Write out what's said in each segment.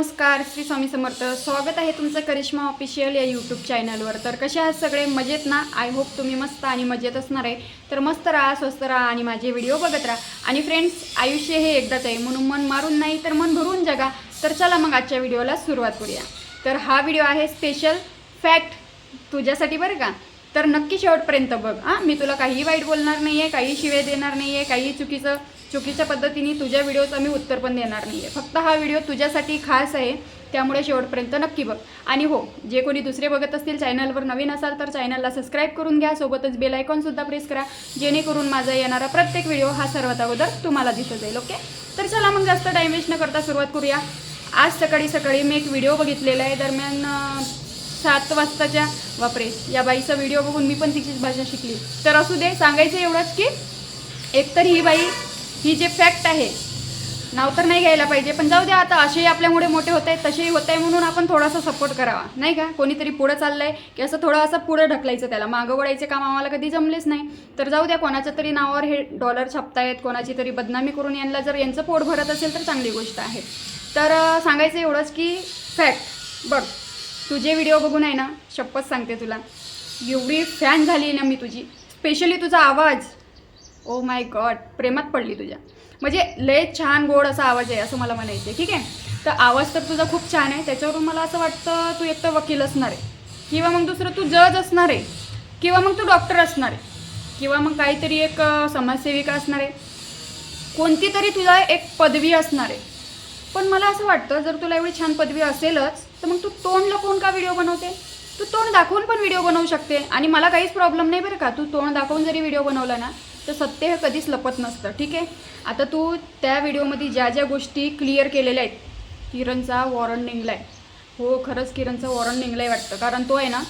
नमस्कार श्री स्वामी समर्थ. स्वागत आहे तुमचं करिश्मा ऑफिशियल या यूट्यूब चॅनलवर तर कसे आहात सगळे? मजेत ना? आय होप तुम्ही मस्त आणि मजेत असणार आहे. तर मस्त राहा स्वस्त राहा आणि माझे व्हिडिओ बघत राहा. आणि फ्रेंड्स आयुष्य हे एकदाच आहे. म्हणून मन मारून नाही तर मन भरून जगा. तर चला मग आजच्या व्हिडिओला सुरुवात करूया. तर हा व्हिडिओ आहे स्पेशल फॅक्ट तुझ्यासाठी बरं का? तर नक्की शेवटपर्यंत बघ. हां मी तुला काही वाईट बोलणार नाही आहे काही शिवे देणार नाही आहे काही चुकीचं चुकीच्या पद्धतीने तुझ्या व्हिडिओचं मी उत्तर पण देणार नाही आहे फक्त हा व्हिडिओ तुझ्यासाठी खास आहे त्यामुळे शेवटपर्यंत नक्की बघ. आणि हो जे कोणी दुसरे बघत असतील चॅनलवर नवीन असाल तर चॅनलला सबस्क्राईब करून घ्या. सोबतच बेल आयकॉनसुद्धा प्रेस करा. जेणेकरून माझा येणारा प्रत्येक व्हिडिओ हा सर्वात अगोदर तुम्हाला दिसत जाईल ओके तर चला मग जास्त टाईम वेस्ट न करता सुरुवात करूया. आज सकाळी सकाळी मी एक व्हिडिओ बघितलेला आहे. दरम्यान सात वाजताच्या बापरे या बाईचा व्हिडिओ बघून मी पण तिचीच भाषा शिकली. तर असू दे सांगायचं एवढंच की एकतर ही बाई ही जे फॅक्ट आहे नाव तर नाही घ्यायला पाहिजे पण जाऊ द्या आता असेही आपल्यामुळे मोठे होत आहेत तसेही होत आहे म्हणून आपण थोडासा सपोर्ट करावा नाही का? कोणीतरी पुढं चाललंय की असं थोडं असं पुढं ढकलायचं त्याला. मागं वळायचे काम आम्हाला कधी जमलेच नाही. तर जाऊ द्या कोणाच्या तरी नावावर हे डॉलर छापतायत कोणाची तरी बदनामी करून यांना जर यांचं पोट भरत असेल तर चांगली गोष्ट आहे. तर सांगायचं एवढंच की फॅक्ट बघ. तुझे व्हिडिओ बघून आहे ना शपथ सांगते तुला. एवढी फॅन झाली ना मी तुझी. स्पेशली तुझा आवाज. ओ माय गॉड प्रेमात पडली तुझ्या. म्हणजे लय छान गोड असा आवाज आहे असं मला म्हणायचं आहे ठीक आहे? तर आवाज तर तुझा खूप छान आहे. त्याच्यावरून मला असं वाटतं तू एक तर वकील असणार आहे. किंवा मग दुसरं तू जज असणार आहे. किंवा मग तू डॉक्टर असणार आहे. किंवा मग काहीतरी एक समाजसेविका असणार आहे. कोणती तरी तुला एक पदवी असणार आहे. पण मला असं वाटतं जर तुला एवढी छान पदवी असेलच तर मग तू तोंड लपवून का व्हिडिओ बनवते? तू तोंड दाखवून पण व्हिडिओ बनवू शकते. आणि मला काहीच प्रॉब्लेम नाही बरं का. तू तोंड दाखवून जरी व्हिडिओ बनवला ना तर सत्य हे कधीच लपत नसतं. ठीक आहे? आता तू त्या व्हिडिओमध्ये ज्या ज्या गोष्टी क्लिअर केलेल्या आहेत किरणचा वॉरंट निघला आहे हो खरंच किरणचा वॉरंट निघला आहे वाटतं. कारण तो आहे ना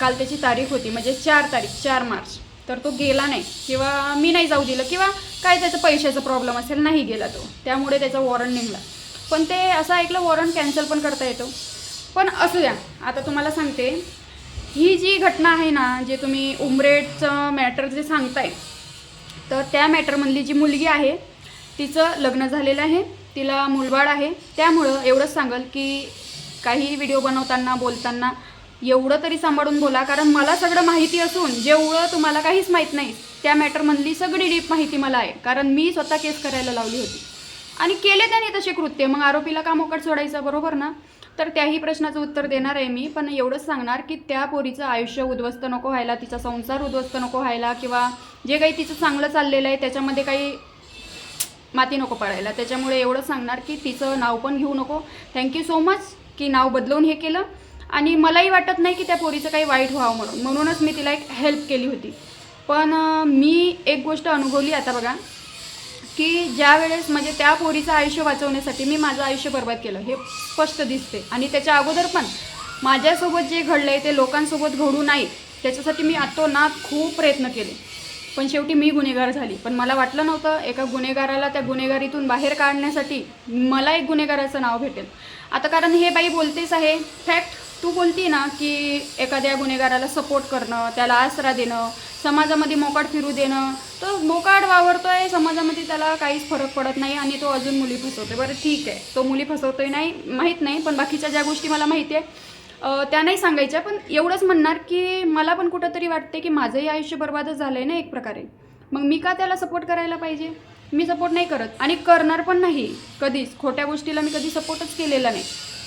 काल त्याची तारीख होती. म्हणजे चार तारीख चार मार्च. तर तो गेला नाही. किंवा मी नाही जाऊ दिलं. किंवा काय त्याचा पैशाचा प्रॉब्लेम असेल नाही गेला तो. त्यामुळे त्याचा वॉरंट निघला. पण ते असं ऐकलं वॉरंट कॅन्सल पण करता येतो. पण असू द्या आता तुम्हाला सांगते. ही जी घटना आहे ना जे तुम्ही उमरेडचं मॅटर जे सांगताय तर त्या मॅटरमधली जी मुलगी आहे तिचं लग्न झालेलं आहे तिला मुलबाळ आहे. त्यामुळं एवढंच सांगल की काही व्हिडिओ बनवताना बोलताना एवढं तरी सांभाळून बोला. कारण मला सगळं माहिती असून जेवढं तुम्हाला काहीच माहीत नाही त्या मॅटरमधली सगळी डीप माहिती मला आहे. कारण मी स्वतः केस करायला लावली होती. आणि केले त्याने तसे कृत्य. मग आरोपीला का मोकट सोडायचं? बरोबर ना? तर त्याही प्रश्नाचं उत्तर देणार आहे मी. पण एवढंच सांगणार की त्या पोरीचं आयुष्य उद्ध्वस्त नको व्हायला तिचा संसार उद्ध्वस्त नको व्हायला किंवा जे काही तिचं चांगलं चाललेलं आहे त्याच्यामध्ये काही माती नको पडायला. त्याच्यामुळे एवढंच सांगणार की तिचं नाव पण घेऊ नको. थँक्यू सो मच की नाव बदलवून हे केलं. आणि मलाही वाटत नाही की त्या पोरीचं काही वाईट व्हावं म्हणून. म्हणूनच मी तिला एक हेल्प केली होती. पण मी एक गोष्ट अनुभवली आता बघा. की ज्या वेळेस म्हणजे त्या पोरीचं आयुष्य वाचवण्यासाठी मी माझं आयुष्य बर्बाद केलं हे स्पष्ट दिसते. आणि त्याच्या अगोदर पण माझ्यासोबत जे घडलं आहे ते लोकांसोबत घडू नाही त्याच्यासाठी मी अतोनात खूप प्रयत्न केले. पण शेवटी मी गुन्हेगार झाली. पण मला वाटलं नव्हतं एका गुन्हेगाराला त्या गुन्हेगारीतून बाहेर काढण्यासाठी मला एक गुन्हेगाराचं नाव भेटेल. आता कारण हे बाई बोलतेच आहे. फॅक्ट तू बोलती ना की एखाद्या गुन्हेगाराला सपोर्ट करणं त्याला आसरा देणं समाजामध्ये मोकाट फिरू देणं. तो मोकाट वावरतोय समाजामध्ये त्याला काहीच फरक पडत नाही आणि तो अजून मुली फसवतोय. बरं ठीक आहे. तो मुली फसवतोय नाही माहीत नाही पण बाकीच्या ज्या गोष्टी मला माहिती आहे त्या नाही सांगायच्या पण एवढंच म्हणणार की मला पण कुठंतरी वाटते की माझंही आयुष्य बर्बादच झालं आहे ना एक प्रकारे. मग मी का त्याला सपोर्ट करायला पाहिजे? मी सपोर्ट नाही करत. आणि करणार पण नाही. कधीच. खोट्या गोष्टीला मी कधी सपोर्टच केलेला नाही.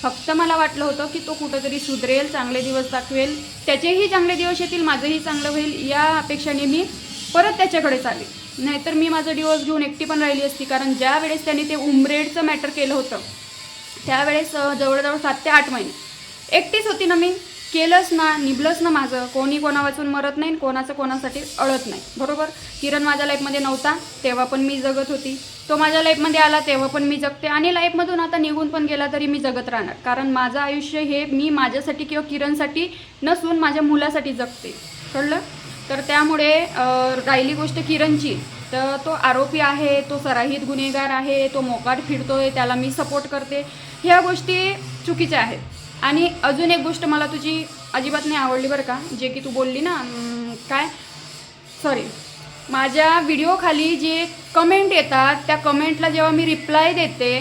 फक्त मला वाटलं होतं की तो कुठंतरी सुधरेल चांगले दिवस दाखवेल. त्याचेही चांगले दिवस येतील माझंही चांगलं होईल या अपेक्षाने मी परत त्याच्याकडे चालेल. नाहीतर मी माझं डिवोर्स घेऊन एकटी पण राहिली असती कारण ज्या वेळेस त्यांनी ते उमरेडचं मॅटर केलं होतं त्यावेळेस जवळजवळ सात ते आठ महिने. एकटीच होती ना मी. केलंच ना निभलंच ना माझं. कोणी कोणा वाचून मरत नाही आणि कोणाचं कोणासाठी अळत नाही. बरोबर? किरण माझ्या लाईफमध्ये नव्हता तेव्हा पण मी जगत होती. तो माझ्या लाईफमध्ये आला तेव्हा पण मी जगते. आणि लाईफमधून आता निघून पण गेला तरी मी जगत राहणार. कारण माझं आयुष्य हे मी माझ्यासाठी किंवा किरणसाठी नसून माझ्या मुलासाठी जगते. कळलं? तर त्यामुळे राहिली गोष्ट किरणची. तर तो आरोपी आहे तो सराहित गुन्हेगार आहे तो मोकाट फिरतोय त्याला मी सपोर्ट करते. ह्या गोष्टी चुकीच्या आहेत. आणि अजून एक गोष्ट मला तुझी अजिबात नाही आवडली बरं का जे की तू बोलली ना काय? सॉरी माझ्या व्हिडिओखाली जे कमेंट येतात त्या कमेंटला जेव्हा मी रिप्लाय देते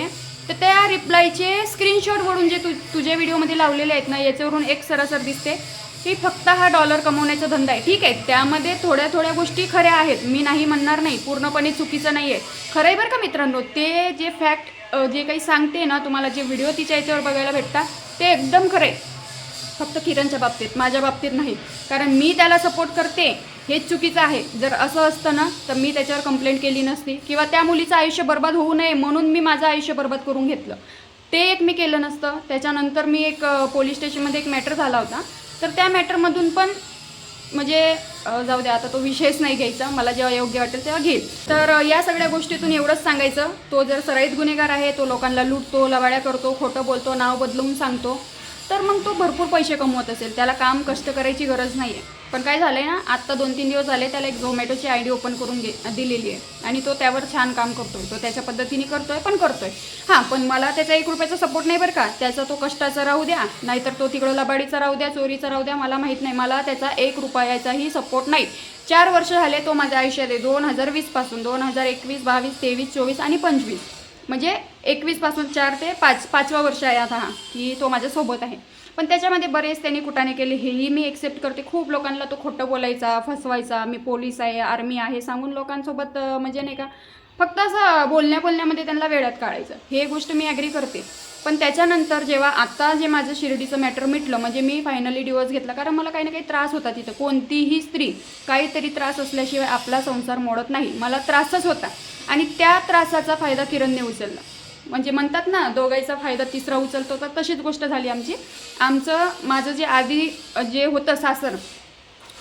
तर त्या रिप्लायचे स्क्रीनशॉटवरून जे तु तुझ्या व्हिडिओमध्ये लावलेले आहेत ना याच्यावरून एक सरासर दिसते की फक्त हा डॉलर कमवण्याचा धंदा आहे. ठीक आहे त्यामध्ये थोड्या थोड्या गोष्टी खऱ्या आहेत. मी नाही म्हणणार नाही पूर्णपणे चुकीचं नाही आहे खरं आहे बरं का मित्रांनो ते जे फॅक्ट जे काही सांगते ना तुम्हाला जे व्हिडिओ तिच्या याच्यावर बघायला भेटतात ते एकदम खरं फक्त किरणच्या बाबतीत माझ्या बाबतीत नाही. कारण मी त्याला सपोर्ट करते हेच चुकीचं आहे. जर असं असतं ना तर मी त्याच्यावर कंप्लेंट केली नसती. किंवा त्या मुलीचं आयुष्य बर्बाद होऊ नये म्हणून मी माझं आयुष्य बर्बाद करून घेतलं. ते एक मी केलं नसतं. त्याच्यानंतर मी एक पोलीस स्टेशनमध्ये एक मॅटर झाला होता. तर त्या मॅटरमधून पण म्हणजे जाऊ द्या आता तो विषयच नाही घ्यायचा. मला जेव्हा योग्य वाटेल तेव्हा घेईल. तर या सगळ्या गोष्टीतून एवढंच सांगायचं. तो जर सराईत गुन्हेगार आहे तो लोकांना लुटतो लवाड्या करतो खोटं बोलतो नाव बदलून सांगतो. तर मग तो भरपूर पैसे कमवत असेल. त्याला काम कष्ट करायची गरज नाही आहे पण काय झालं आहे ना आत्ता दोन तीन दिवस झाले त्याला एक झोमॅटोची आय डी ओपन करून घे दिलेली आहे. आणि तो त्यावर छान काम करतो तो त्याच्या पद्धतीने करतोय पण करतो आहे हां पण मला त्याचा एक रुपयाचा सपोर्ट नाही बरं का. त्याचा तो कष्टाचा राहू द्या नाहीतर तो तिकडं लबाडीचा राहू द्या चोरीचा राहू द्या मला माहीत नाही. मला त्याचा एक रुपयाचाही सपोर्ट नाही. चार वर्ष झाले तो माझ्या आयुष्यात आहे. दोन हजार वीसपासून दोन हजार एकवीस बावीस तेवीस चोवीस आणि पंचवीस. म्हणजे एकवीसपासून चार ते पाच पाचवा वर्ष आहे आता हा की तो माझ्यासोबत आहे. पण त्याच्यामध्ये बरेच त्यांनी कुटाने केले हेही मी एक्सेप्ट करते. खूप लोकांना तो खोटं बोलायचा फसवायचा मी पोलीस आहे आर्मी आहे सांगून लोकांसोबत म्हणजे नाही का फक्त असं बोलण्या बोलण्यामध्ये त्यांना वेळात काढायचं. हे गोष्ट मी ॲग्री करते. पण त्याच्यानंतर जेव्हा आता जे माझं शिर्डीचं मॅटर मिटलं म्हणजे मी फायनली डिवोर्स घेतला कारण मला काही ना काही त्रास होता तिथं. कोणतीही स्त्री काहीतरी त्रास असल्याशिवाय आपला संसार मोडत नाही. मला त्रासच होता. आणि त्या त्रासाचा फायदा किरणने उचलला. म्हणजे म्हणतात ना दोघाईचा फायदा तिसरा उचलतो तर तशीच गोष्ट झाली आमची. आमचं माझं जे आधी जे होतं सासर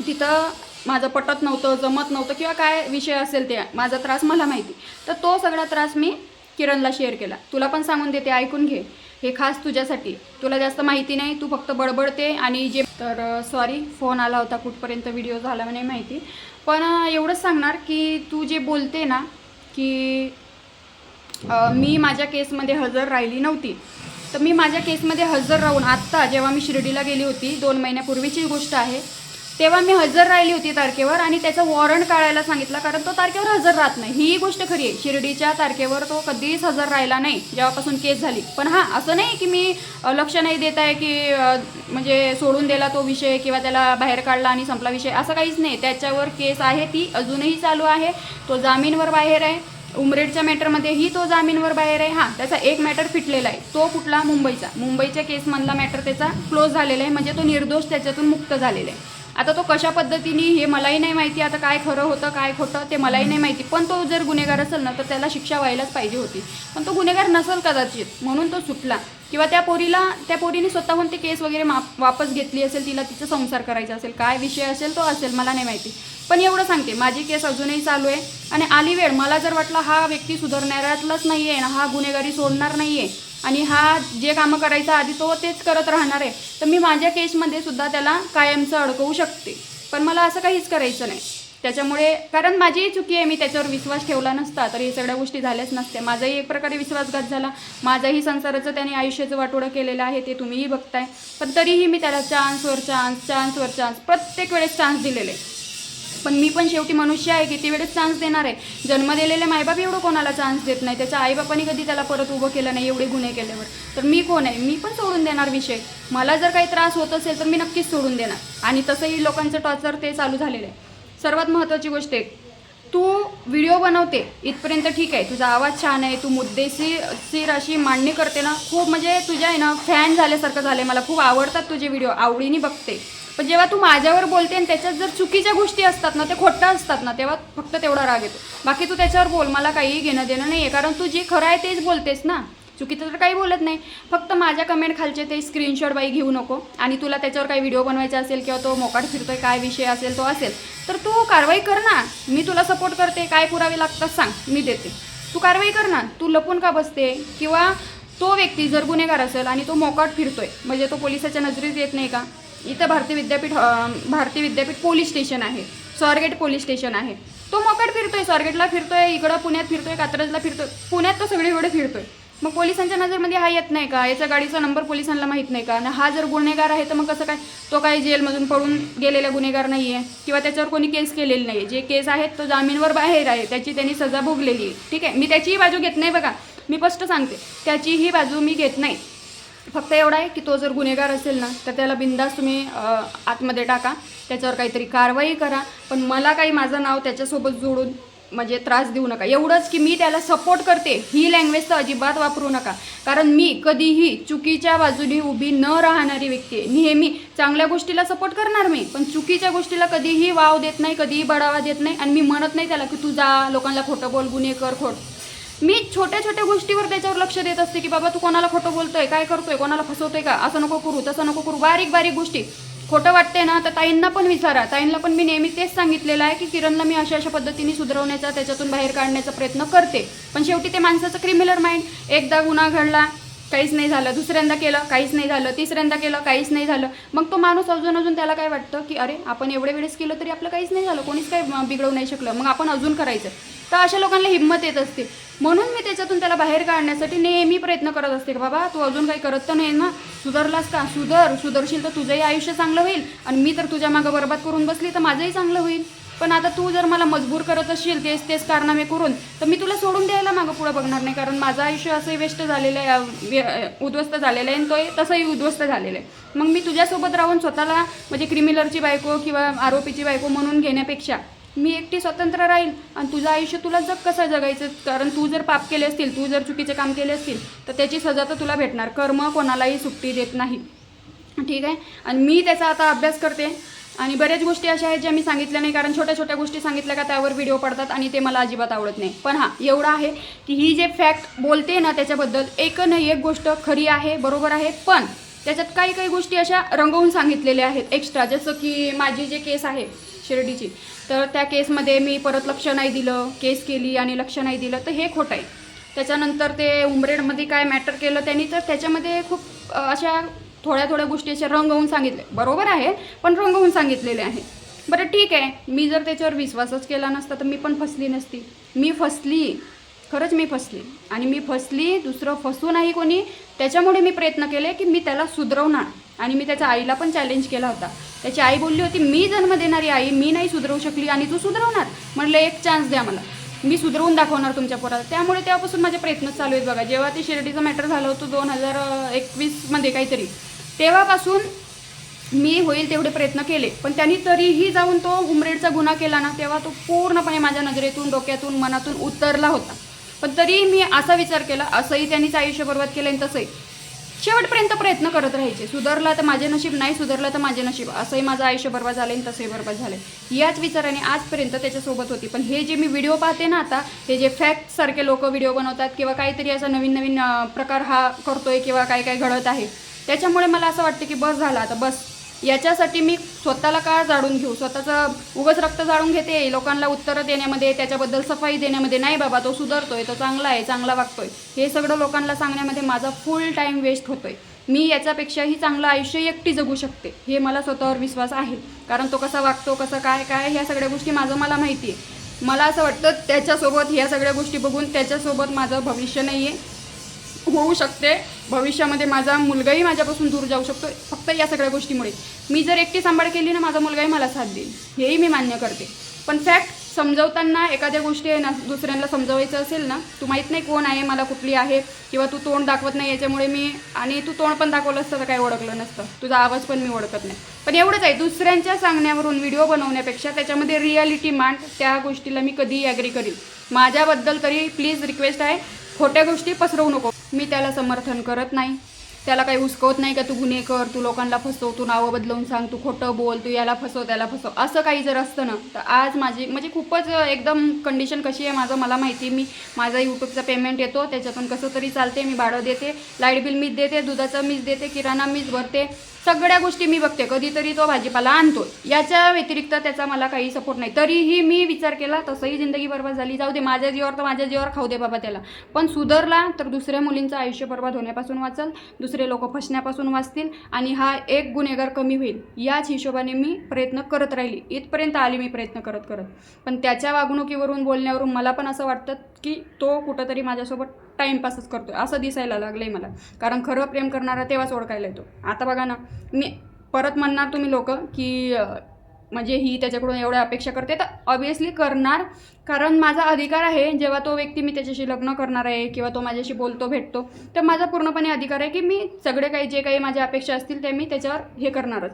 तिथं माझं पटत नव्हतं जमत नव्हतं किंवा काय विषय असेल ते माझा त्रास मला माहिती. तर तो सगळा त्रास मी किरणला शेअर केला. तुला पण सांगून देते ऐकून घे. हे खास तुझ्यासाठी. तुला जास्त माहिती नाही तू फक्त बडबडते आणि जे तर सॉरी फोन आला होता कुठपर्यंत व्हिडिओ झाला नाही माहिती. पण एवढंच सांगणार की तू जे बोलते ना की मी माझ्या केसमध्ये हजर राहिली नव्हती. तर मी माझ्या केसमध्ये हजर राहून आत्ता जेव्हा मी शिर्डीला गेली होती दोन महिन्यापूर्वीची गोष्ट आहे. तेव्हा मी हजर राहिली होती तारखेवर आणि त्याचं वॉरंट काढायला सांगितलं कारण तो तारखेवर हजर राहत नाही. ही गोष्ट खरी आहे. शिर्डीच्या तारखेवर तो कधीच हजर राहिला नाही जेव्हापासून केस झाली. पण हां असं नाही की मी लक्ष नाही देत आहे की म्हणजे सोडून दिला तो विषय किंवा त्याला बाहेर काढला आणि संपला विषय असं काहीच नाही. त्याच्यावर केस आहे ती अजूनही चालू आहे. तो जामीनवर बाहेर आहे. उमरेडच्या मॅटरमध्येही तो जामीनवर बाहेर आहे. हां त्याचा एक मॅटर फिटलेला आहे. तो कुठला? मुंबईचा. मुंबईच्या केसमधला मॅटर त्याचा क्लोज झालेला आहे. म्हणजे तो निर्दोष त्याच्यातून मुक्त झालेला आहे. आता तो कशा पद्धतीने हे मलाही नाही माहिती आता काय खरं होतं काय खोटं ते मलाही नाही माहिती. पण तो जर गुन्हेगार असेल ना तर त्याला शिक्षा व्हायलाच पाहिजे होती. पण तो गुन्हेगार नसेल कदाचित म्हणून तो सुटला. किंवा त्या पोरीला त्या पोरीने स्वतःहून ती केस वगैरे माप वापस घेतली असेल तिला तिचा संसार करायचा असेल काय विषय असेल तो असेल मला नाही माहिती. पण एवढं सांगते माझी केस अजूनही चालू आहे. आणि आली वेळ मला जर वाटलं हा व्यक्ती सुधारणाऱ्यातलाच नाही आहे ना हा गुन्हेगारी सोडणार नाही आहे आणि हा जे कामं करायचा आधी तो तेच करत राहणार आहे. तर मी माझ्या केसमध्ये सुद्धा त्याला कायमचं अडकवू शकते. पण मला असं काहीच करायचं नाही. त्याच्यामुळे कारण माझीही चुकी आहे मी त्याच्यावर विश्वास ठेवला नसता. तर हे सगळ्या गोष्टी झाल्याच नसत्या. माझाही एक प्रकारे विश्वासघात झाला. माझाही संसाराचं त्याने आयुष्याचं वाटोडं केलेलं आहे ते तुम्हीही बघताय. पण तरीही मी त्याला चान्सवर चान्स चान्सवर चान्स प्रत्येक वेळेस चान्स दिलेले. आहे. पण मी पण शेवटी मनुष्य आहे किती वेळेस चान्स देणार आहे? जन्म दिलेले मायबाप एवढं कोणाला चान्स देत नाही? त्याच्या आईबापाने कधी त्याला परत उभं केलं नाही एवढे गुन्हे केल्यावर? तर मी कोण आहे? मी पण सोडून देणार विषय. मला जर काही त्रास होत असेल तर मी नक्कीच सोडून देणार. आणि तसंही लोकांचं टॉर्चर ते चालू झालेलं आहे. सर्वात महत्त्वाची गोष्ट आहे तू व्हिडिओ बनवते इथपर्यंत ठीक आहे. तुझा आवाज छान आहे तू मुद्देशीर सीर अशी मांडणी करते ना खूप म्हणजे तुझ्या आहे ना फॅन झाल्यासारखं झालं आहे मला खूप आवडतात तुझे व्हिडिओ आवडीने बघते. पण जेव्हा तू माझ्यावर बोलते आणि त्याच्यात जर चुकीच्या गोष्टी असतात ना ते खोटं असतात ना तेव्हा फक्त तेवढा राग येतो. बाकी तू त्याच्यावर बोल मला काही घेणं देणं नाही आहे कारण तू जे खरं आहे तेच बोलतेस ना. चुकीचं तर काही बोलत नाही. फक्त माझ्या कमेंट खालचे ते स्क्रीनशॉट बाई घेऊ नको. आणि तुला त्याच्यावर काही व्हिडिओ बनवायचा असेल किंवा तो मोकाट फिरतोय काय विषय असेल तो असेल तर तू कारवाई कर ना. मी तुला सपोर्ट करते. काय पुरावे लागतात सांग. मी देते. तू कारवाई कर ना. तू लपून का बसते? किंवा तो व्यक्ती जर गुन्हेगार असेल आणि तो मोकाट फिरतोय म्हणजे तो पोलिसाच्या नजरेत येत नाही का? इथं भारतीय विद्यापीठ अं, भारतीय विद्यापीठ पोलीस स्टेशन आहे. स्वारगेट पोलीस स्टेशन आहे. तो मोकड फिरतोय स्वारगेटला फिरतोय इकडं पुण्यात फिरतोय कात्रजला फिरतोय. पुण्यात तो सगळीकडे फिरतोय. मग पोलिसांच्या नजरमध्ये हा येत नाही का? याच्या गाडीचा नंबर पोलिसांना माहीत नाही का? ना हा जर गुन्हेगार आहे तर मग कसं काय? तो काही जेलमधून पडून गेलेला गुन्हेगार नाही आहे किंवा त्याच्यावर कोणी केस केलेली नाही आहे जे केस आहेत तो जामीनवर बाहेर आहे. त्याची त्यांनी सजा भोगलेली आहे. ठीक आहे? मी त्याचीही बाजू घेत नाही बघा. मी स्पष्ट सांगते. त्याचीही बाजू मी घेत नाही. फक्त एवढा आहे की तो जर गुन्हेगार असेल ना तर त्याला बिंदास तुम्ही आतमध्ये टाका. त्याच्यावर काहीतरी कारवाई करा. पण मला काही माझं नाव त्याच्यासोबत जोडून म्हणजे त्रास देऊ नका. एवढंच की मी त्याला सपोर्ट करते. ही लँग्वेज तर अजिबात वापरू नका. कारण मी कधीही चुकीच्या बाजूने उभी न राहणारी व्यक्ती आहे. नेहमी चांगल्या गोष्टीला सपोर्ट करणार मी पण चुकीच्या गोष्टीला कधीही वाव देत नाही कधीही बढावा देत नाही. आणि मी म्हणत नाही त्याला की तू जा लोकांना खोटं बोल गुन्हे कर खोट. मी छोट्या छोट्या गोष्टीवर त्याच्यावर लक्ष देत असते की बाबा तू कोणाला खोटं बोलतोय काय करतोय कोणाला फसवतोय का? असं नको करू तसं नको करू. बारीक बारीक गोष्टी. खोटं वाटते ना तर ताईंना पण विचारा. ताईंना पण मी नेहमी तेच सांगितलेलं आहे की किरणला मी अशा अशा पद्धतीने सुधारवण्याचा त्याच्यातून बाहेर काढण्याचा प्रयत्न करते. पण शेवटी ते माणसाचं क्रिमिनल माइंड एकदा गुन्हा घडला काहीच नाही झालं. दुसऱ्यांदा केलं काहीच नाही झालं. तिसऱ्यांदा केलं काहीच नाही झालं. मग तो माणूस अजून अजून त्याला काय वाटतं की अरे आपण एवढे वेळेस केलं तरी आपलं काहीच नाही झालं. कोणीच काही बिघडवू नाही शकलं. मग आपण अजून करायचं. तर अशा लोकांना हिंमत येत असते. म्हणून मी त्याच्यातून त्याला बाहेर काढण्यासाठी नेहमी प्रयत्न करत असते बाबा तू अजून काही करत तर नाही ना. सुधारलास का? सुधर. सुधरशील तर तुझंही आयुष्य चांगलं होईल. आणि मी तर तुझ्या मागं बरबाद करून बसली तर माझंही चांगलं होईल. पण आता तू जर मला मजबूर करत असशील तेच तेच कारनामे करून तर मी तुला सोडून द्यायला मागं पुढं बघणार नाही. कारण माझं आयुष्य असंही वेस्ट झालेलं आहे व्य- उद्ध्वस्त झालेलं आहे आणि तोही तसंही उद्ध्वस्त झालेलं आहे. मग मी तुझ्यासोबत राहून स्वतःला म्हणजे क्रिमिनलची बायको किंवा आरोपीची बायको म्हणून घेण्यापेक्षा मी एकटी स्वतंत्र राहील आणि तुझं आयुष्य तुला जग कसं जगायचं? कारण तू जर पाप केले असतील तू जर चुकीचे काम केले असतील तर त्याची सजा तर तुला भेटणार. कर्म कोणालाही सुट्टी देत नाही. ठीक आहे? आणि मी त्याचा आता अभ्यास करते. आणि बऱ्याच गोष्टी अशा आहेत ज्या मी सांगितल्या नाही कारण छोट्या छोट्या गोष्टी सांगितल्या का त्यावर व्हिडिओ पडतात आणि ते मला अजिबात आवडत नाही. पण हां एवढं आहे की ही जे फॅक्ट बोलते ना त्याच्याबद्दल एक नाही एक गोष्ट खरी आहे बरोबर आहे. पण त्याच्यात काही काही गोष्टी अशा रंगवून सांगितलेल्या आहेत एक्स्ट्रा. जसं की माझी जे केस आहे शिर्डीची. तर त्या केसमध्ये मी परत लक्ष नाही दिलं केस केली आणि लक्ष नाही दिलं तर हे खोटं आहे. त्याच्यानंतर ते उमरेडमध्ये काय मॅटर केलं त्यांनी तर त्याच्यामध्ये खूप अशा थोड्या थोड्या गोष्टी अशा रंगवून सांगितले. बरोबर आहे पण रंगवून सांगितलेले आहे. बरं ठीक आहे. मी जर त्याच्यावर विश्वासच केला नसता तर मी पण फसली नसती. मी फसली. खरंच मी फसली. आणि मी फसली दुसरं फसू नाही कोणी. त्याच्यामुळे मी प्रयत्न केले की मी त्याला सुधरवणार. आणि मी त्याच्या आईला पण चॅलेंज केला होता. त्याची आई बोलली होती मी जन्म देणारी आई मी नाही सुधरवू शकली आणि तू सुधरवणार. म्हटलं एक चान्स द्या मला. मी सुधरवून दाखवणार तुमच्या पोराला. त्यामुळे तेव्हापासून माझे प्रयत्न चालू आहेत बघा. जेव्हा ते शिर्डीचं मॅटर झालं होतं दोन हजार एकवीसमध्ये काहीतरी. तेव्हापासून मी होईल तेवढे प्रयत्न केले. पण त्यांनी तरीही जाऊन तो उमरेडचा गुन्हा केला ना तेव्हा तो पूर्णपणे माझ्या नजरेतून डोक्यातून मनातून उतरला होता. पण तरीही मी असा विचार केला असंही त्यांनीच आयुष्य बरबाद केलं आणि तसंही. शेवटपर्यंत प्रयत्न करत राहायचे. सुधारला तर माझे नशीब नाही सुधारलं तर माझे नशीब. असंही माझं आयुष्य बरबाद झालं आणि तसंही बरबाद झालं. याच विचाराने आजपर्यंत त्याच्यासोबत होती. पण हे जे मी व्हिडिओ पाहते ना आता हे जे फॅक्टसारखे लोक व्हिडिओ बनवतात किंवा काहीतरी असा नवीन नवीन प्रकार हा करतोय किंवा काय काय घडत आहे त्याच्यामुळे मला असं वाटतं की बस झाला. आता बस याच्यासाठी मी स्वतःला का जाळून घेऊ. स्वतःचं उगच रक्त जाळून घेते लोकांना उत्तरं देण्यामध्ये त्याच्याबद्दल सफाई देण्यामध्ये नाही बाबा तो सुधारतोय तो चांगला आहे चांगला वागतोय. हे सगळं लोकांना सांगण्यामध्ये माझा फुल टाईम वेस्ट होतोय. मी याच्यापेक्षाही चांगलं आयुष्य एकटी जगू शकते हे मला स्वतःवर विश्वास आहे. कारण तो कसा वागतो कसं काय काय ह्या सगळ्या गोष्टी माझं मला माहिती आहे मला असं वाटतं त्याच्यासोबत ह्या सगळ्या गोष्टी बघून त्याच्यासोबत माझं भविष्य नाही आहे होऊ शकते. भविष्यामध्ये माझा मुलगाही माझ्यापासून दूर जाऊ शकतो फक्त या सगळ्या गोष्टीमुळे. मी जर एकटी सांभाळ केली ना माझा मुलगाही मला साथ देईल. हेही मी मान्य करते. पण फॅक्ट समजवताना एखाद्या गोष्टी आहे ना दुसऱ्यांना समजवायचं असेल ना तू माहीत नाही कोण आहे मला कुठली आहे किंवा तू तोंड दाखवत नाही याच्यामुळे मी आणि तू तोंड पण दाखवलं असतं तर काही ओळखलं नसतं. तुझा आवाज पण मी ओळखत नाही. पण एवढंच आहे दुसऱ्यांच्या सांगण्यावरून व्हिडिओ बनवण्यापेक्षा त्याच्यामध्ये रियालिटी मांड त्या गोष्टीला मी कधीही ॲग्री करील माझ्याबद्दल तरी प्लीज रिक्वेस्ट आहे खोट्या गोष्टी पसरवू नको. मी त्याला समर्थन करत नाही. त्याला काही हुसकवत नाही का तू गुन्हे कर तू लोकांना फसव तू नावं बदलवून सांग तू खोटं बोल तू याला फसव त्याला फसव. असं काही जर असतं ना तर आज माझी म्हणजे खूपच एकदम कंडिशन कशी आहे माझं मला माहिती मी माझा यूट्यूबचा पेमेंट येतो त्याच्यातून कसं तरी चालते मी भाडं देते लाइट बिल मीच देते दुधाचं मीच देते किराणा मीच भरते सगळ्या गोष्टी मी बघते कधीतरी तो भाजीपाला आणतो याच्या व्यतिरिक्त त्याचा मला काही सपोर्ट नाही. तरीही मी विचार केला तसंही जिंदगी बर्बाद झाली. जाऊ दे माझ्या जीवावर तर माझ्या जीवावर खाऊ दे बाबा त्याला. पण सुधारला तर दुसऱ्या मुलींचं आयुष्य बर्बाद होण्यापासून वाचल दुसरे लोक फसण्यापासून वाचतील आणि हा एक गुन्हेगार कमी होईल. याच हिशोबाने मी प्रयत्न करत राहिली. इथपर्यंत आली मी प्रयत्न करत करत. पण त्याच्या वागणुकीवरून बोलण्यावरून मला पण असं वाटतं की तो कुठंतरी माझ्यासोबत टाईमपासच करतो असं दिसायला लागलं आहे मला. कारण खरं प्रेम करणारा तेव्हाच ओळखायला येतो. आता बघा ना मी परत म्हणणार तुम्ही लोक की म्हणजे ही त्याच्याकडून एवढ्या अपेक्षा करते. तर ऑब्वियसली करणार. कारण माझा अधिकार आहे जेव्हा तो व्यक्ती मी त्याच्याशी लग्न करणार आहे किंवा तो माझ्याशी बोलतो भेटतो तर माझा पूर्णपणे अधिकार आहे की मी सगळे काही जे काही माझ्या अपेक्षा असतील ते मी त्याच्यावर हे करणारच.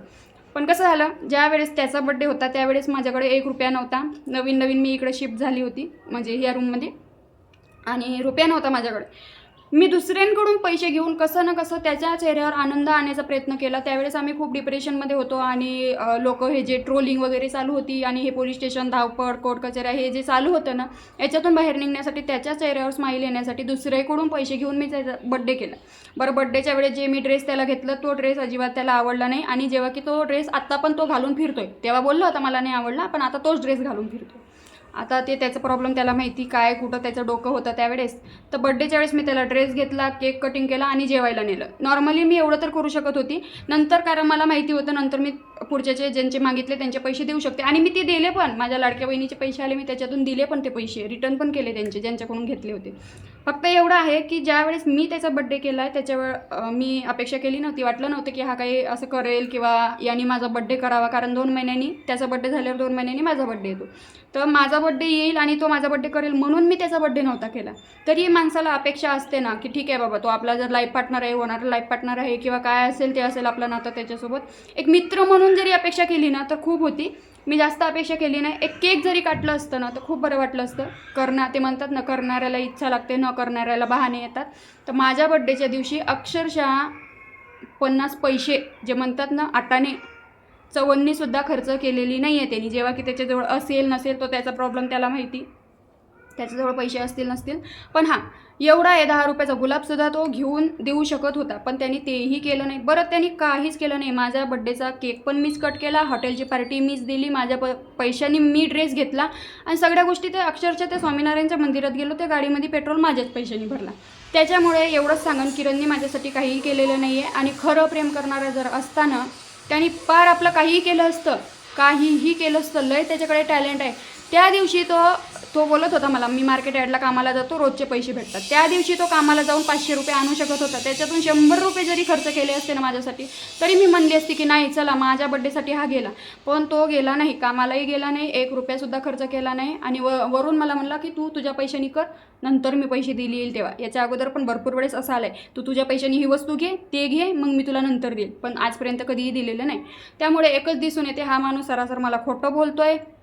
पण कसं झालं ज्यावेळेस त्याचा बड्डे होता त्यावेळेस माझ्याकडे एक रुपया नव्हता. नवीन नवीन मी इकडे शिफ्ट झाली होती म्हणजे ह्या रूममध्ये आणि रुपया नव्हता माझ्याकडे. मी दुसऱ्यांकडून पैसे घेऊन कसं ना कसं त्याच्या चेहऱ्यावर आनंद आणण्याचा प्रयत्न केला. त्यावेळेस आम्ही खूप डिप्रेशनमध्ये होतो आणि लोक हे जे ट्रोलिंग वगैरे चालू होती आणि हे पोलीस स्टेशन धावपळ कोर्ट कचेऱ्या हे जे चालू होतं ना याच्यातून बाहेर निघण्यासाठी त्याच्या चेहऱ्यावर स्माईल येण्यासाठी दुसऱ्याकडून पैसे घेऊन मी त्याचा बड्डे केला. बरं बड्डेच्या वेळेस जे मी ड्रेस त्याला घेतलं तो ड्रेस अजिबात त्याला आवडला नाही. आणि जेव्हा की तो ड्रेस आत्ता पण तो घालून फिरतोय. तेव्हा बोललो होता मला नाही आवडला पण आता तोच ड्रेस घालून फिरतोय. आता ते त्याचा प्रॉब्लेम त्याला माहिती काय कुठं त्याचं डोकं होतं त्यावेळेस. तर बड्डेच्या वेळेस मी त्याला ड्रेस घेतला केक कटिंग केला आणि जेवायला नेलं. नॉर्मली मी एवढं तर करू शकत होती. नंतर कारण मला माहिती होतं नंतर मी पुढच्याचे ज्यांचे मागितले त्यांचे पैसे देऊ शकते. आणि मी ते दिले पण. माझ्या लाडक्या बहिणीचे पैसे आले मी त्याच्यातून दिले पण ते पैसे. रिटर्न पण केले त्यांचे ज्यांच्याकडून घेतले होते. फक्त एवढं आहे की ज्यावेळेस मी त्याचा बड्डे केला आहे त्याच्यावर मी अपेक्षा केली नव्हती. वाटलं नव्हतं की हा काही असं करेल किंवा याने माझा बड्डे करावा. कारण दोन महिन्यांनी त्याचा बड्डे झाल्यावर दोन महिन्यांनी माझा बड्डे येतो. तर माझा बड्डे येईल आणि तो माझा बड्डे करेल म्हणून मी त्याचा बड्डे नव्हता केला. तरी माणसाला अपेक्षा असते ना की ठीक आहे बाबा तो आपला जर लाईफ पार्टनर आहे होणारा लाईफ पार्टनर आहे किंवा काय असेल ते असेल आपलं नातं त्याच्यासोबत. एक मित्र म्हणून जरी अपेक्षा केली ना तर खूप होती. मी जास्त अपेक्षा केली नाही. एक केक जरी काटलं असतं ना तर खूप बरं वाटलं असतं. करणार ते म्हणतात ना करणाऱ्याला इच्छा लागते न करणाऱ्याला बहाणे येतात. तर माझ्या बड्डेच्या दिवशी अक्षरशः पन्नास पैसे जे म्हणतात ना आटाने चवन्नीसुद्धा खर्च केलेली नाही आहे त्यांनी. जेव्हा की त्याच्याजवळ असेल नसेल तो त्याचा प्रॉब्लेम त्याला माहिती. त्याच्याजवळ पैसे असतील नसतील. पण हां एवढा आहे दहा रुपयाचा गुलाबसुद्धा तो घेऊन देऊ शकत होता. पण त्यांनी तेही केलं नाही. बरं त्यांनी काहीच केलं नाही. माझा बड्डेचा केक पण मीच कट केला. हॉटेलची पार्टी मीच दिली. माझ्या प पैशांनी मी ड्रेस घेतला. आणि सगळ्या गोष्टी ते अक्षरशः त्या स्वामीनारायणच्या मंदिरात गेलो. त्या गाडीमध्ये पेट्रोल माझ्याच पैशांनी भरला. त्याच्यामुळे एवढंच सांगन किरणनी माझ्यासाठी काहीही केलेलं नाही आहे आणि खरं प्रेम करणारा जर असताना त्यांनी पार आपलं काहीही केलं असतं काहीही केलं असतं लय त्याच्याकडे टॅलेंट आहे. त्या दिवशी तो तो बोलत होता मला मी मार्केट यार्डला कामाला जातो रोजचे पैसे भेटतात. त्या दिवशी तो कामाला जाऊन पाचशे रुपये आणू शकत होता. त्याच्यातून शंभर रुपये जरी खर्च केले असते ना माझ्यासाठी तरी मी म्हणली असती की नाही चला माझ्या बड्डेसाठी हा गेला. पण तो गेला नाही कामालाही गेला नाही एक रुपयासुद्धा खर्च केला नाही. आणि व वरून मला म्हणला की तू तुझ्या पैशानी कर नंतर मी पैसे दिले येईल तेव्हा. याच्या अगोदर पण भरपूर वेळेस असं आलं आहे तू तुझ्या पैशानी ही वस्तू घे ते घे मग मी तुला नंतर देईल. पण आजपर्यंत कधीही दिलेलं नाही. त्यामुळे एकच दिसून येते हा माणूस सरासर मला खोटं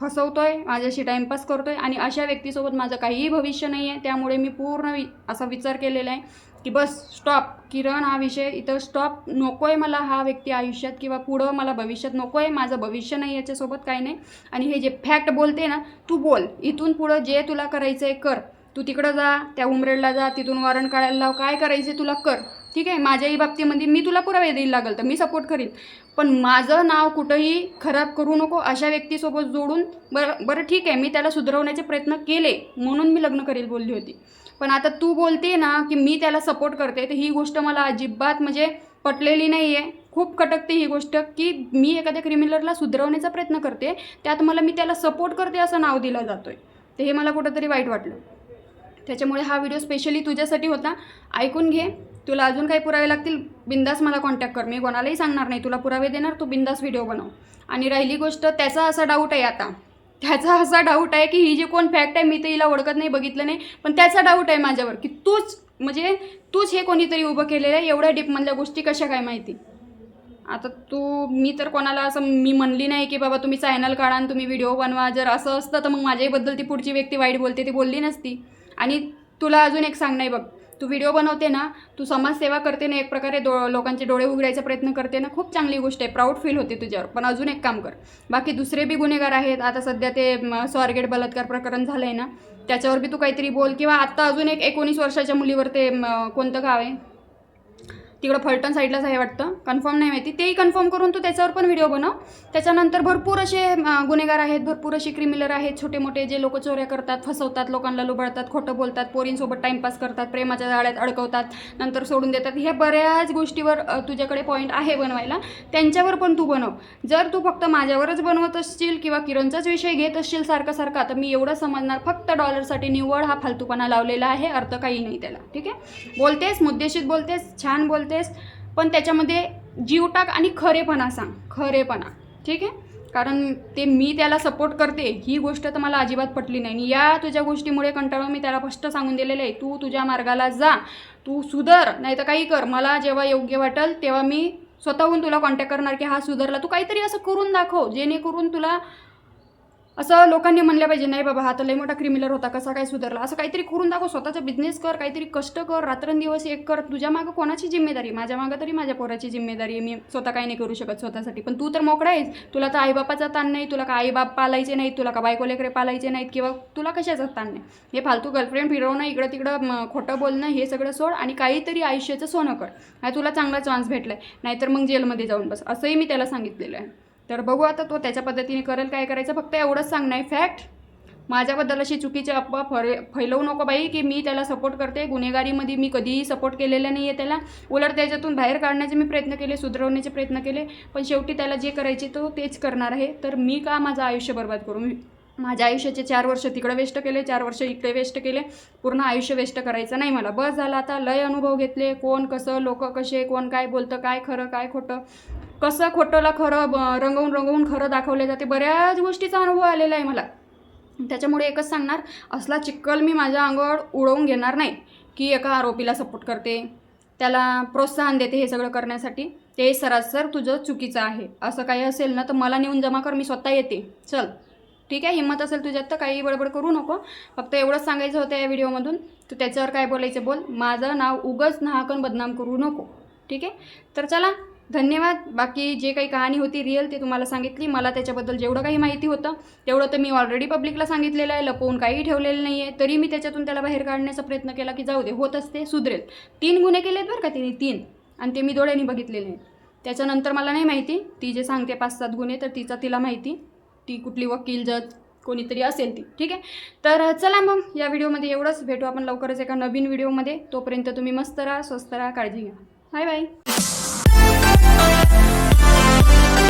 फसवतो आहे माझ्याशी टाईमपास आहे आणि अशा व्यक्तीसोबत माझं काहीही भविष्य नाही आहे त्यामुळे मी पूर्ण वि असा विचार केलेला आहे की बस स्टॉप. किरण हा विषय इथं स्टॉप. नको आहे मला हा व्यक्ती आयुष्यात किंवा पुढं मला भविष्यात नको आहे माझं भविष्य नाही याच्यासोबत काही नाही. आणि हे जे फॅक्ट बोलते ना तू बोल. इथून पुढं जे तुला करायचं आहे कर. तू तिकडं जा त्या उमरेडला जा तिथून वॉरंट काढायला लाव काय करायचे तुला कर. ठीक आहे? माझ्याही बाबतीमध्ये मी तुला पुरावे देईल लागल तर मी सपोर्ट करीन. पण माझं नाव कुठंही खराब करू नको अशा व्यक्तीसोबत जोडून बरं बरं ठीक आहे मी त्याला सुधारवण्याचे प्रयत्न केले म्हणून मी लग्न करेल बोलली होती. पण आता तू बोलते ना की मी त्याला सपोर्ट करते तर ही गोष्ट मला अजिबात म्हणजे पटलेली नाही आहे खूप कटकते ही गोष्ट की मी एखाद्या क्रिमिनलला सुधारवण्याचा प्रयत्न करते त्यात मला मी त्याला सपोर्ट करते असं नाव दिलं जातो आहे तर हे मला कुठंतरी वाईट वाटलं. त्याच्यामुळे हा व्हिडिओ स्पेशली तुझ्यासाठी होता. ऐकून घे. तुला अजून काही पुरावे लागतील? बिंदास मला कॉन्टॅक्ट कर. मी कोणालाही सांगणार नाही. तुला पुरावे देणार तू बिंदास व्हिडिओ बनव. आणि राहिली गोष्ट त्याचा असा डाऊट आहे आता. त्याचा असा डाऊट आहे की ही जी कोण फॅक्ट आहे मी तर हिला ओळखत नाही बघितलं नाही. पण त्याचा डाऊट आहे माझ्यावर की तूच म्हणजे तूच हे कोणीतरी उभं केलेलं आहे एवढ्या डीपमधल्या गोष्टी कशा काय माहिती? आता तू मी तर कोणाला असं मी म्हणली नाही की बाबा तुम्ही चॅनल काढा आणि तुम्ही व्हिडिओ बनवा. जर असं असतं तर मग माझ्याबद्दल ती पुढची व्यक्ती वाईट बोलते ती बोलली नसती. आणि तुला अजून एक सांग नाही बघ तू व्हिडिओ बनवते ना तू समाजसेवा करते ना एक प्रकारे डो लोकांचे डोळे उघडायचा प्रयत्न करते ना खूप चांगली गोष्ट आहे प्राऊड फील होते तुझ्यावर पण अजून एक काम कर बाकी दुसरे बी गुन्हेगार आहेत आता सध्या ते स्वारगेट बलात्कार प्रकरण झालं आहे ना त्याच्यावर बी तू काहीतरी बोल किंवा आत्ता अजून एक एकोणीस वर्षाच्या मुलीवर ते कोणतं गाव आहे? तिकडं फलटण साईडलाच आहे वाटतं. कन्फर्म नाही माहिती. तेही कन्फर्म करून तू त्याच्यावर पण व्हिडिओ बनव. त्याच्यानंतर भरपूर असे गुन्हेगार आहेत भरपूर असे क्रिमिनल आहेत छोटे मोठे जे लोक चोऱ्या करतात फसवतात लोकांना लुबळतात खोटं बोलतात पोरींसोबत टाईमपास करतात प्रेमाच्या जाळ्यात अडकवतात नंतर सोडून देतात. ह्या बऱ्याच गोष्टीवर तुझ्याकडे पॉईंट आहे बनवायला. त्यांच्यावर पण तू बनव. जर तू फक्त माझ्यावरच बनवत असशील किंवा किरणचाच विषय घेत असशील सारखा सारखा तर मी एवढं समजणार. फक्त डॉलरसाठी निव्वळ हा फालतूपणा लावलेला आहे. अर्थ काही नाही त्याला. ठीक आहे? बोलतेस मुद्देशीत बोलतेस छान असतेस पण त्याच्यामध्ये जीव टाक आणि खरेपणा सांग. खरेपणा. ठीक आहे? कारण ते मी त्याला सपोर्ट करते. ही गोष्ट तर मला अजिबात पटली नाही. आणि या तुझ्या गोष्टीमुळे कंटाळून मी त्याला फस्ट सांगून दिलेलं आहे. तू तुझ्या मार्गाला जा. तू सुधर. नाही तर काही कर. मला जेव्हा योग्य वाटेल तेव्हा मी स्वतःहून तुला कॉन्टॅक्ट करणार की हा सुधारला. तू काहीतरी असं करून दाखव. जेणेकरून तुला असं लोकांनी म्हणलं पाहिजे नाही बाबा हा तर लय मोठा क्रिमिनल होता कसा काय सुधारला? असं काहीतरी करून दाखव स्वतःचा बिझनेस कर काहीतरी कष्ट कर रात्रंदिवस एक कर. तुझ्या मागं कोणाची जिम्मेदारी? माझ्या मागं तरी माझ्या पोराची जिम्मेदारी. आहे मी स्वतः काही नाही करू शकत स्वतःसाठी. पण तू तर मोकळा आहेस. तुला तर आईबापाचा ताण नाही. तुला का आईबाप पालायचे नाहीत. तुला का बायको लेकरे पालायचे नाहीत? किंवा तुला कशाचा ताण नाही? हे फालतू गर्लफ्रेंड फिरवणं इकडं तिकडं खोटं बोलणं हे सगळं सोड आणि काहीतरी आयुष्याचं सोनं कर. नाही तुला चांगला चान्स भेटलाय. नाहीतर मग जेलमध्ये जाऊन बस. असंही मी त्याला सांगितलेलं आहे. तर बघू आता तो त्याच्या पद्धतीने करेल काय करायचं फक्त एवढंच सांग नाही फॅक्ट माझ्याबद्दल अशी चुकीची अफवा फरे फैलवू नको बाई की मी त्याला सपोर्ट करते गुन्हेगारीमध्ये मी कधीही सपोर्ट केलेला नाही आहे त्याला. उलट त्याच्यातून बाहेर काढण्याचे मी प्रयत्न केले सुधारवण्याचे प्रयत्न केले पण शेवटी त्याला जे करायचे तो तेच करणार आहे. तर मी का माझं आयुष्य बर्बाद करू? मी माझ्या आयुष्याचे चार वर्ष तिकडे वेस्ट केले चार वर्ष इकडे वेस्ट केले पूर्ण आयुष्य वेस्ट करायचं नाही मला. बस झालं आता लय अनुभव घेतले कोण कसं लोक कसे कोण काय बोलतं काय खरं काय खोटं. कसं खोटंला खरं ब- रंगवून रंगवून खरं दाखवले जाते बऱ्याच गोष्टीचा अनुभव आलेला आहे मला. त्याच्यामुळे एकच सांगणार असला चिक्कल मी माझ्या अंगावर उडवून घेणार नाही की एका आरोपीला सपोर्ट करते त्याला प्रोत्साहन देते हे सगळं करण्यासाठी ते सरासर तुझं चुकीचं आहे. असं काही असेल ना तर मला नेऊन जमा कर मी स्वतः येते. चल. ठीक आहे? हिंमत असेल तुझ्यात तर काही बडबड करू नको. फक्त एवढंच सांगायचं होतं या व्हिडिओमधून. तू त्याच्यावर काय बोलायचं बोल. माझं नाव उगच नाहकन बदनाम करू नको. ठीक आहे? तर चला. धन्यवाद. बाकी जे काही कहाणी होती रिअल ते तुम्हाला सांगितली. मला त्याच्याबद्दल जेवढं काही माहिती होतं तेवढं तर मी ऑलरेडी पब्लिकला सांगितलेलं आहे. लपवून काही ठेवलेलं नाही आहे तरी मी त्याच्यातून त्याला बाहेर काढण्याचा प्रयत्न केला की जाऊ दे होत असते सुधरेल. तीन गुन्हे केलेत बरं का तिने तीन. आणि ते मी डोळ्यांनी बघितलेले आहेत. त्याच्यानंतर मला नाही माहिती. ती जे सांगते पाच सात गुन्हे तर तिचा तिला माहिती. ती कुठली वकील जज कोणीतरी असेल ती. ठीक आहे? तर चला मग या व्हिडिओमध्ये एवढंच. भेटू आपण लवकरच एका नवीन व्हिडिओमध्ये. तोपर्यंत तुम्ही मस्त राहा स्वस्त राहा काळजी घ्या. Bye bye.